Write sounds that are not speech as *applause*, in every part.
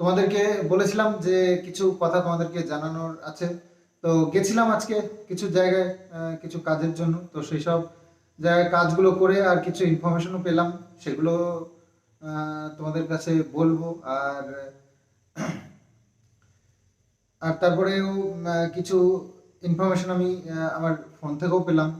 তোমাদেরকে বলেছিলাম যে কিছু কথা তোমাদেরকে জানানোর আছে। তো গেছিলাম আজকে কিছু জায়গায় কিছু কাজের জন্য। তো সেই সব জায়গায় কাজগুলো করে আর কিছু ইনফরমেশনও পেলাম। সেগুলো তোমাদের কাছে বলব। আর আর তারপরেও কিছু ইনফরমেশন আমি আমার ফোন থেকেও পেলাম।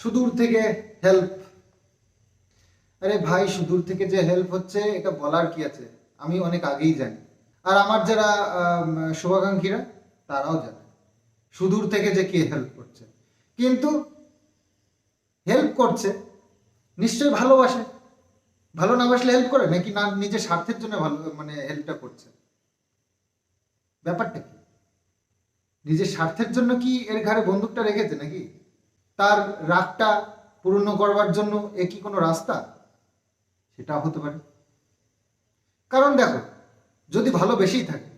সুদূর থেকে হেল্প আরে ভাই সুদূর থেকে যে হেল্প হচ্ছে, এটা বলার কি আছে? আমি অনেক আগেই জানি। আর আমার যারা শুভাকাঙ্ক্ষীরা, তারাও জানে। সুদূর থেকে যে কে হেল্প করছে। কিন্তু হেল্প করছে, নিশ্চয়ই ভালোবাসে। ভালো না বাসলে হেল্প করে? নাকি না নিজের স্বার্থের জন্য ভালো মানে হেল্পটা করছে? ব্যাপারটা কি? নিজের স্বার্থের জন্য কি এর ঘাড়ে বন্দুকটা রেখেছে নাকি? তার রাগটা পূর্ণ করবার জন্য এ কি কোনো রাস্তা? সেটাও হতে পারে। কারণ দেখো, যদি ভালো ভালোবেসেই থাকে,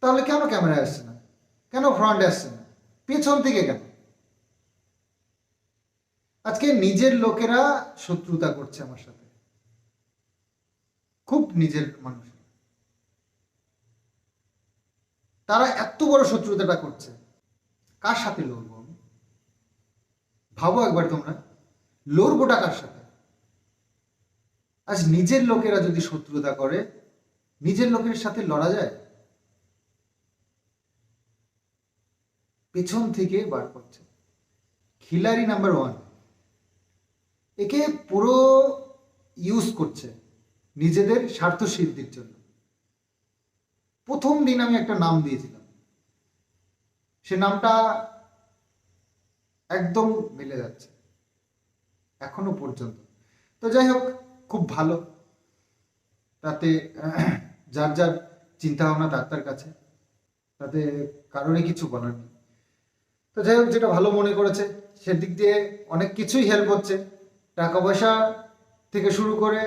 তাহলে কেন ক্যামেরায় আসছে না? কেন ফ্রন্টে আসছে না? পেছন থেকে কেন? আজকে নিজের লোকেরা শত্রুতা করছে আমার সাথে। খুব নিজের মানুষ। তারা এত বড় শত্রুতাটা করছে। কার সাথে লড়বো আমি? ভাবো একবার তোমরা। লড়বোটা কার সাথে? আজ নিজের লোকেরা যদি শত্রুতা করে, নিজের লোকের সাথে লড়া যায়? পেছন থেকে বার করছে। খিলাড়ি নাম্বার ওয়ান একে পুরো ইউজ করছে নিজেদের স্বার্থ সিদ্ধির জন্য। প্রথম দিন আমি একটা নাম দিয়েছিলাম। সে নামটা একদম মিলে যাচ্ছে। এখনও পর্যন্ত। তো যাই হোক খুব ভালো। তাতে *clears throat* যার যার চিন্তা ভাবনা তার তার কাছে, তাতে কারণে কিছু বলার নেই। তো যাই হোক, যেটা ভালো মনে করেছে, সেদিক দিয়ে অনেক কিছুই হেল্প হচ্ছে। টাকা পয়সা থেকে শুরু করে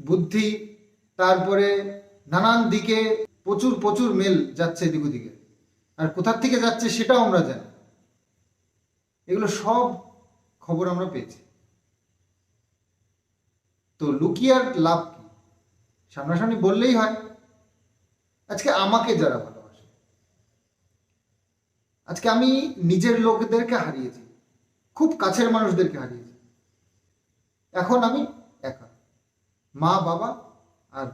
বুদ্ধি, তারপরে নানান দিকে প্রচুর প্রচুর মেল যাচ্ছে এদিক ওদিকে। আর কোথার থেকে যাচ্ছে সেটাও আমরা জানি এগুলো সব খবর আমরা পেয়েছি। তো লুকিয়ে আর লাভ কি? সামনাসামনি বললেই হয়। আজকে আমাকে যারা ভালোবাসে, আজকে আমি নিজের লোকদেরকে হারিয়েছি, খুব কাছের মানুষদেরকে হারিয়েছি। এখন আমি একা, মা, বাবা আর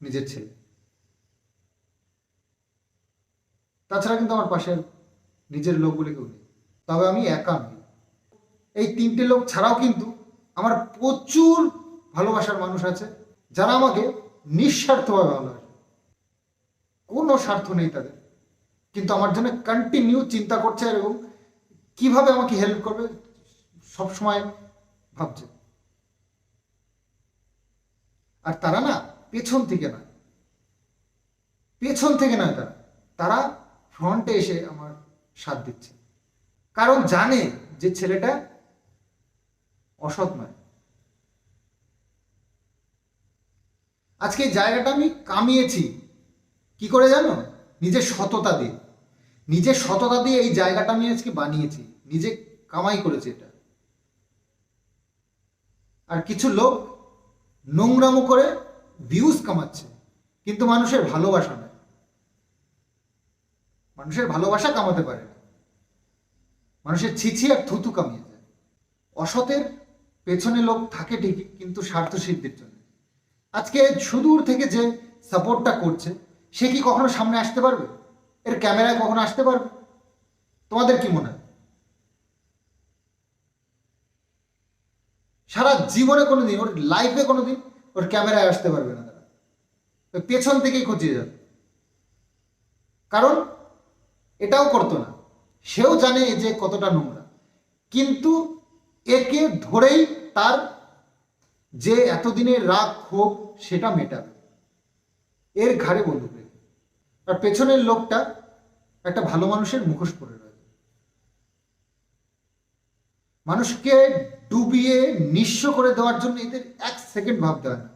নিজের ছেলে। তাছাড়া কিন্তু আমার পাশের নিজের লোকগুলি কেউ নেই। তবে আমি একা নই। এই তিনটে লোক ছাড়াও কিন্তু আমার প্রচুর ভালোবাসার মানুষ আছে, যারা আমাকে নিঃস্বার্থভাবে ভালোবাসে। কোনো স্বার্থ নেই তাদের। কিন্তু আমার জন্য কন্টিনিউ চিন্তা করছে এবং কীভাবে আমাকে হেল্প করবে সব সময় ভাবছে। আর তারা না, পেছন থেকে নয় পেছন থেকে নয় তারা। তারা ফ্রন্টে এসে আমার সাথ দিচ্ছে। কারণ জানে যে ছেলেটা অসৎ নয়। আজকে এই জায়গাটা আমি কামিয়েছি। কি করে জানো? নিজের সততা দিয়ে। নিজের সততা দিয়ে এই জায়গাটা আমি আজকে বানিয়েছি। নিজে কামাই করেছি এটা। আর কিছু লোক নোংরামো করে ভিউজ কামাচ্ছে, কিন্তু মানুষের ভালোবাসা নেই মানুষের ভালোবাসা কামাতে পারে মানুষের ছিছি আর থুতু কামিয়ে যায়। অসতের পেছনে লোক থাকে ঠিকই, কিন্তু স্বার্থ সিদ্ধির জন্য। আজকে সুদূর থেকে যে সাপোর্টটা করছে, সে কি কখনো সামনে আসতে পারবে? এর ক্যামেরায় কখনো আসতে পারবে? তোমাদের কি মনে হয়? সারা জীবনে কোনোদিন, ওর লাইফে কোনোদিন ওর ক্যামেরায় আসতে পারবে না তারা। পেছন থেকেই খচিয়ে যাবে। কারণ এটাও করতো না। সেও জানে যে কতটা নোংরা। কিন্তু একে ধরেই তার যে এতদিনের রাগ, ক্ষোভ সেটা মেটাবে। এর ঘাড়ে বন্দুক রেখে। আর পেছনের লোকটা একটা ভালো মানুষের মুখোশ পরে রয়েছে মানুষকে ডুবিয়ে নিঃস্ব করে দেওয়ার জন্য এদের এক সেকেন্ড ভাবতে হয় না।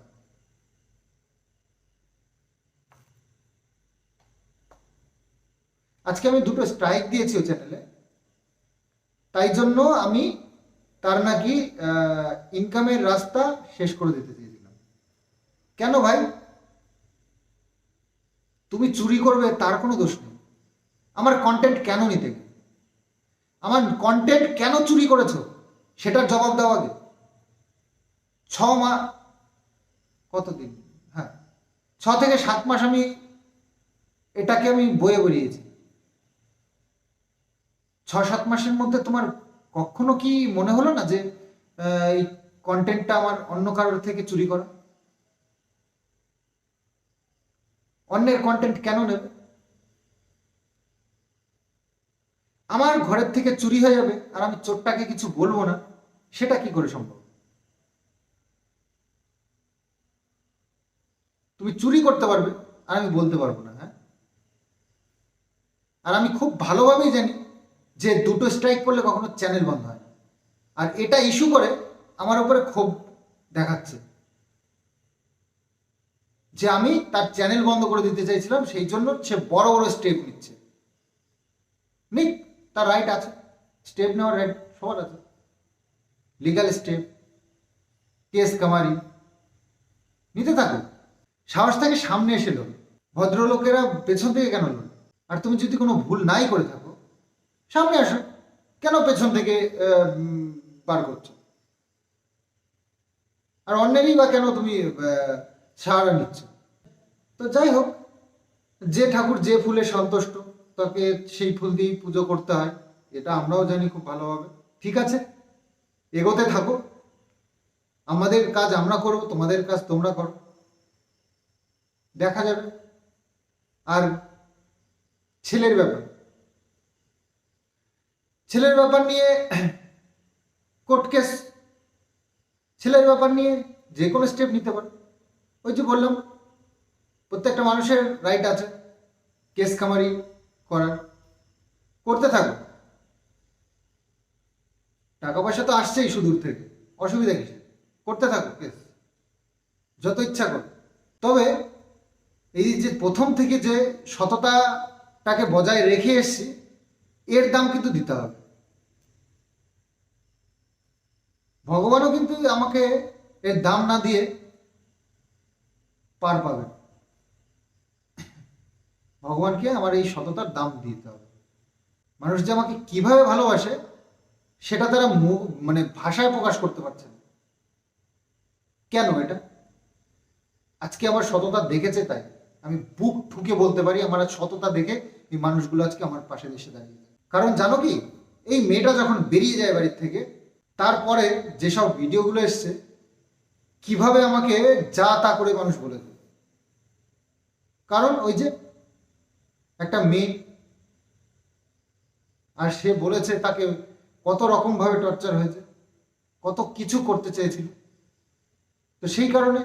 আজকে আমি দুটো স্ট্রাইক দিয়েছি ওই চ্যানেলে তাই জন্য আমি তার নাকি ইনকামের রাস্তা শেষ করে দিতে চেয়েছিলাম কেন ভাই? তুমি চুরি করবে, তার কোনো দোষ নেই। আমার কন্টেন্ট কেন নিতে আমার কন্টেন্ট কেন চুরি করেছ? সেটার জবাব দেওয়া আগে। ছ মা, কতদিন? হ্যাঁ। ছ থেকে সাত মাস আমি এটাকে আমি বয়ে বেরিয়েছি ছ সাত মাসের মধ্যে তোমার কখনো কি মনে হলো না যে এই কন্টেন্টটা আমার অন্য কারোর থেকে চুরি করা? অন্যের কন্টেন্ট কেন নেবে? আমার ঘরের থেকে চুরি হয়ে যাবে আর আমি চোরটাকে কিছু বলব না, সেটা কি করে সম্ভব? তুমি চুরি করতে পারবে আর আমি বলতে পারব না হ্যাঁ? আর আমি খুব ভালোভাবেই জানি যে দুটো স্ট্রাইক করলে কখনো চ্যানেল বন্ধ হয় না। আর এটা ইস্যু করে আমার উপরে ক্ষোভ দেখাচ্ছে। যে আমি তার চ্যানেল বন্ধ করে দিতে চাইছিলাম, সেই জন্য সে বড় বড় স্টেপ নিচ্ছে। নিক, তার রাইট আছে। স্টেপ নেওয়ার রাইট সবার আছে। লিগাল স্টেপ কেস কামারি। নিতে থাকো। সাহস থেকে সামনে এসে লোক ভদ্রলোকেরা পেছন থেকে কেন লোক আর তুমি যদি কোনো ভুল নাই করে থাকো, সামনে আসো। কেন পেছন থেকে বার করছ? আর অন্যেরই বা কেন তুমি সাহারা নিচ্ছ। তো যাই হোক, যে ঠাকুর যে ফুলে সন্তুষ্ট, তাকে সেই ফুল দিয়েই পুজো করতে হয়, এটা আমরাও জানি খুব ভালোভাবে। ঠিক আছে? এগোতে থাকো। আমাদের কাজ আমরা করব, তোমাদের কাজ তোমরা করো। দেখা যাবে। আর ছেলের ব্যাপার। ছেলের ব্যাপার নিয়ে কোর্ট কেস। ছেলের ব্যাপার নিয়ে যে কোনো স্টেপ নিতে পারো। ওই যে বললাম, প্রত্যেকটা মানুষের রাইট আছে কেস কামারি করার। করতে থাকো টাকা পয়সা তো আসছেই সুদূর থেকে, অসুবিধা কিছু করতে থাকো কেস যত ইচ্ছা করো তবে এই যে প্রথম থেকে যে সততাটাকে বজায় রেখে এসছি, এর দাম কিন্তু দিতে হবে। ভগবানও কিন্তু আমাকে এর দাম না দিয়ে পার পাবে ভগবানকে আমার এই সততার দাম দিতে হবে। মানুষ যে আমাকে কীভাবে ভালোবাসে, সেটা তারা মানে ভাষায় প্রকাশ করতে পারছে না। কেন এটা? আজকে আমার সততা দেখেছে তাই। আমি বুক ঠুকে বলতে পারি, আমার সততা দেখে এই মানুষগুলো আজকে আমার পাশে এসে দাঁড়িয়ে কারণ জানো কি, এই মেয়েটা যখন বেরিয়ে যায় বাড়ির থেকে, তারপরে যেসব ভিডিওগুলো এসছে, কীভাবে আমাকে যা তা করে মানুষ বলে কারণ ওই যে একটা মেয়ে, আর সে বলেছে তাকে কত রকম ভাবে টর্চার হয়েছে, কত কিছু করতে চেয়েছিল। তো সেই কারণে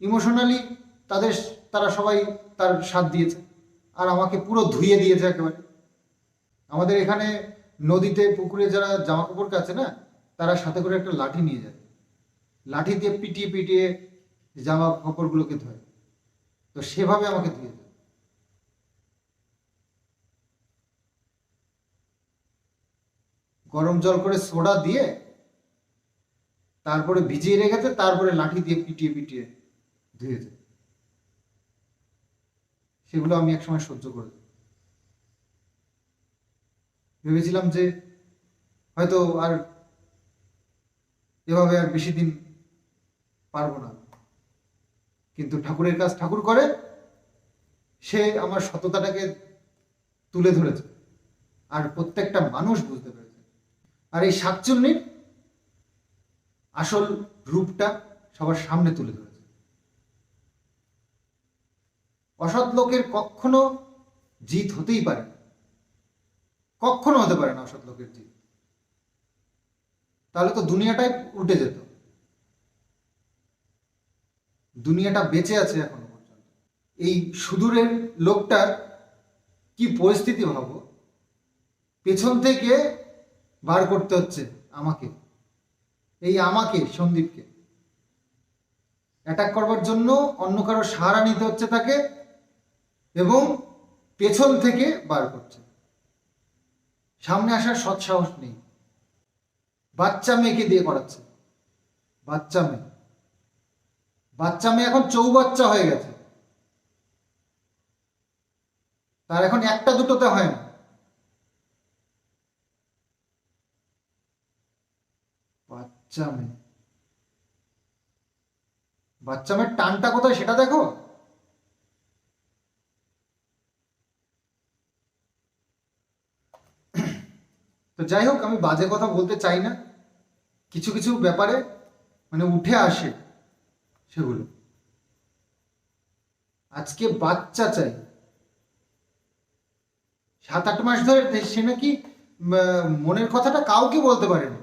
ইমোশনালি তাদের, তারা সবাই তার সাথ দিয়েছে, আর আমাকে পুরো ধুয়ে দিয়েছে একেবারে। আমাদের এখানে নদীতে, পুকুরে যারা জামা কাপড় কাছে না, তারা সাথে করে একটা লাঠি নিয়ে যায়। লাঠি দিয়ে পিটিয়ে পিটিয়ে জামা কাপড়গুলোকে ধোয় তো সেভাবে আমাকে দিয়ে দেয় গরম জল করে সোডা দিয়ে তারপরে ভিজিয়ে রেখেছে তারপরে লাঠি দিয়ে পিটিয়ে পিটিয়ে ধুয়েছে সেগুলো আমি একসময় সহ্য করে ভেবেছিলাম যে হয়তো আর এভাবে আর বেশি দিন পারব না। কিন্তু ঠাকুরের কাজ ঠাকুর করে, সে আমার সততাটাকে তুলে ধরেছে। আর প্রত্যেকটা মানুষ বুঝতে পেরেছে। আর এই শাকচুন্নির আসল রূপটা সবার সামনে তুলে ধরেছে। অসৎ লোকের কখনো জিত হতেই পারে। কখনো হতে পারে না অসৎ লোকের জিত। তাহলে তো দুনিয়াটাই উল্টে যেত। দুনিয়াটা বেঁচে আছে এখনও পর্যন্ত। এই সুদূরের লোকটার কি পরিস্থিতি ভাবো? পেছন থেকে বার করতে হচ্ছে আমাকে। এই আমাকে, সন্দীপকে। অ্যাটাক করবার জন্য অন্য কারও সাহারা নিতে হচ্ছে তাকে এবং পেছন থেকে বার করছে। সামনে আসার সৎসাহস নেই। বাচ্চা মেয়েকে দিয়ে করাচ্ছে। বাচ্চা মেয়ে। বাচ্চা মেয়ে এখন চৌবাচ্চা হয়ে গেছে। তার এখন একটা দুটোতে হয় না। বাচ্চা মেয়ে। বাচ্চা মেয়ের টানটা কোথায় সেটা দেখো। তো যাই হোক, আমি বাজে কথা বলতে চাই না। কিছু কিছু ব্যাপারে মানে উঠে আসে। সেগুলো। আজকে বাচ্চা চাই। সাত আট মাস ধরে সে নাকি মনের কথাটা কাউকে বলতে পারেনি।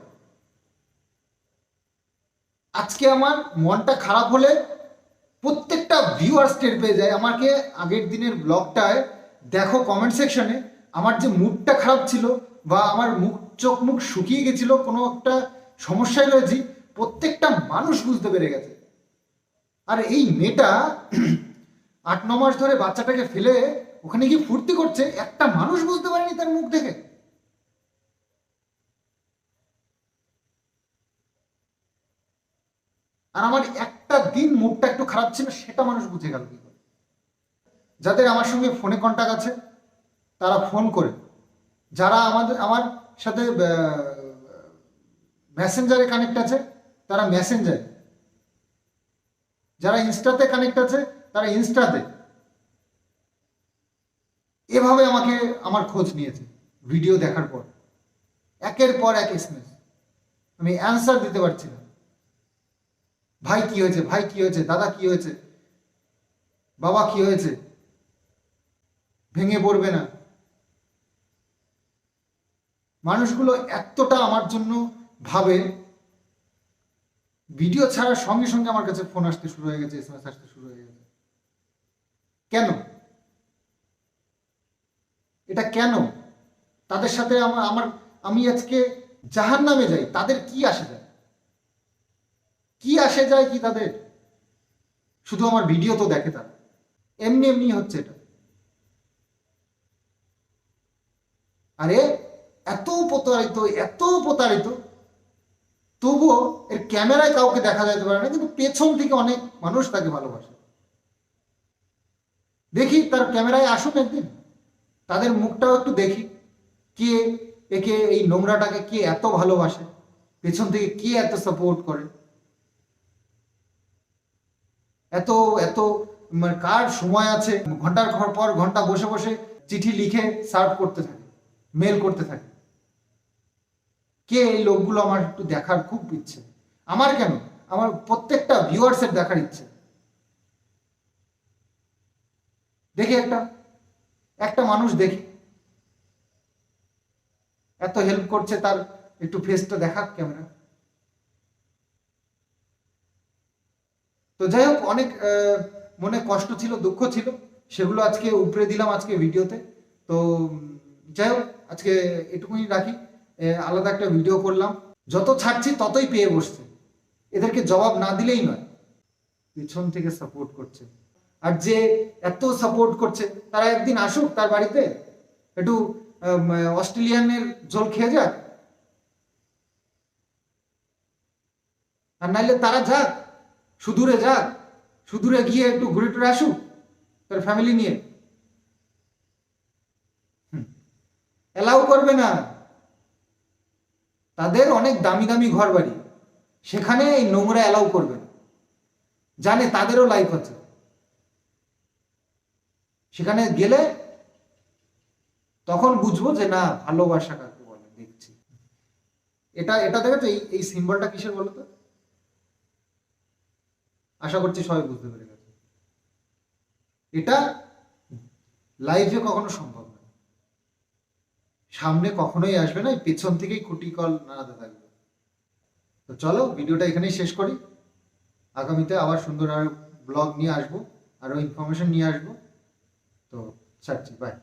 আজকে আমার মনটা খারাপ হলে প্রত্যেকটা ভিউয়ার্স টের পেয়ে যায়। আমাকে আগের দিনের ব্লগটায় দেখো কমেন্ট সেকশনে আমার যে মুডটা খারাপ ছিল বা আমার মুখ চোখ মুখ শুকিয়ে গেছিল, কোনো একটা সমস্যায় রয়েছি, প্রত্যেকটা মানুষ বুঝতে পেরে গেছে। আর এই মেয়েটা আট ন মাস ধরে বাচ্চাটাকে ফেলে ওখানে গিয়ে ফুর্তি করছে, একটা মানুষ বুঝতে পারেনি তার মুখ দেখে। আর আমার একটা দিন মুখটা একটু খারাপ ছিল, সেটা মানুষ বুঝে গেল কি করে। যাদের আমার সঙ্গে ফোনে কন্ট্যাক্ট আছে, তারা ফোন করে। যারা আমাদের, আমার সাথে মেসেঞ্জারে কানেক্ট আছে, তারা মেসেঞ্জারে যারা ইনস্টাতে কানেক্ট আছে, তারা ইনস্টাতে এভাবে আমাকে আমার খোঁজ নিয়েছে ভিডিও দেখার পর। একের পর এক এসএমএস আমি অ্যান্সার দিতে পারছি না। ভাই কি হয়েছে? ভাই কি হয়েছে? দাদা কি হয়েছে? বাবা কি হয়েছে? ভেঙে পড়বে না। মানুষগুলো এতটা আমার জন্য ভাবে ভিডিও ছাড়ার সঙ্গে সঙ্গে আমার কাছে ফোন আসতে শুরু হয়ে গেছে এসএমএস আসতে শুরু হয়ে গেছে। কেন? এটা কেন? তাদের সাথে আমার আমার, আমি আজকে জাহান নামে যাই, তাদের কি আসে যায়? কি আসে যায় কি তাদের? শুধু আমার ভিডিও তো দেখে তারা। এমনি এমনি হচ্ছে এটা। আরে, এত প্রতারিত এত প্রতারিত। তবুও এর ক্যামেরায় কাউকে দেখা যেতে পারে না, কিন্তু পেছন থেকে অনেক মানুষ তাকে ভালোবাসে। দেখি তার ক্যামেরায় আসুক একদিন, তাদের মুখটাও একটু দেখি, কে একে এই নোংরাটাকে কে এত ভালোবাসে, পেছন থেকে কে এত সাপোর্ট করে। এত এত মানে কার সময় আছে, ঘণ্টার পর ঘণ্টা বসে বসে চিঠি লিখে সার্ভ করতে থাকে মেল করতে থাকে। কে এই লোকগুলো আমার একটু দেখার খুব ইচ্ছে? আমার কেন? আমার প্রত্যেকটা ভিউয়ার্সের দেখার ইচ্ছে। দেখি একটা একটা মানুষ দেখি। এত হেল্প করছে তার একটু ফেসটা দেখাক ক্যামেরা তো যাই হোক, অনেক মনে কষ্ট ছিল, দুঃখ ছিল। সেগুলো আজকে উপরে দিলাম আজকে ভিডিওতে। তো যাই হোক, আজকে এটুকুই রাখি। আলাদা একটা ভিডিও করলাম। যত ছাড়ছি ততই পেয়ে বসছে। এদেরকে জবাব না দিলেই নয়। পিছন থেকে সাপোর্ট করছে। আর যে এত সাপোর্ট করছে, তারা একদিন আসুক তার বাড়িতে, একটু অস্ট্রেলিয়ানের জল খেয়ে যাক। আর নাইলে তারা যাক, সুদূরে যাক, সুদূরে গিয়ে একটু ঘুরে টুরে আসুক, তার ফ্যামিলি নিয়ে। এলাও করবে না। তাদের অনেক দামি দামি ঘর বাড়ি সেখানে এই নোংরা অ্যালাউ করবে জানে তাদেরও লাইফ আছে। সেখানে গেলে তখন বুঝব যে না ভালোবাসা কাকে বলে, দেখছি। এটা এটা দেখেছ? এই এই সিম্বলটা কিসের বলো তো? আশা করছি সবাই বুঝতে পেরে গেছে। এটা লাইফে কখনো সম্ভব সামনে কখনোই আসবে না পেছন থেকেই খুঁটি কল নাড়াতে থাকবে। তো চলো, ভিডিওটা এখানেই শেষ করি। আগামীতে আবার সুন্দর আর ব্লগ নিয়ে আসব আরও ইনফরমেশন নিয়ে আসব। তো ছাড়ছি বাই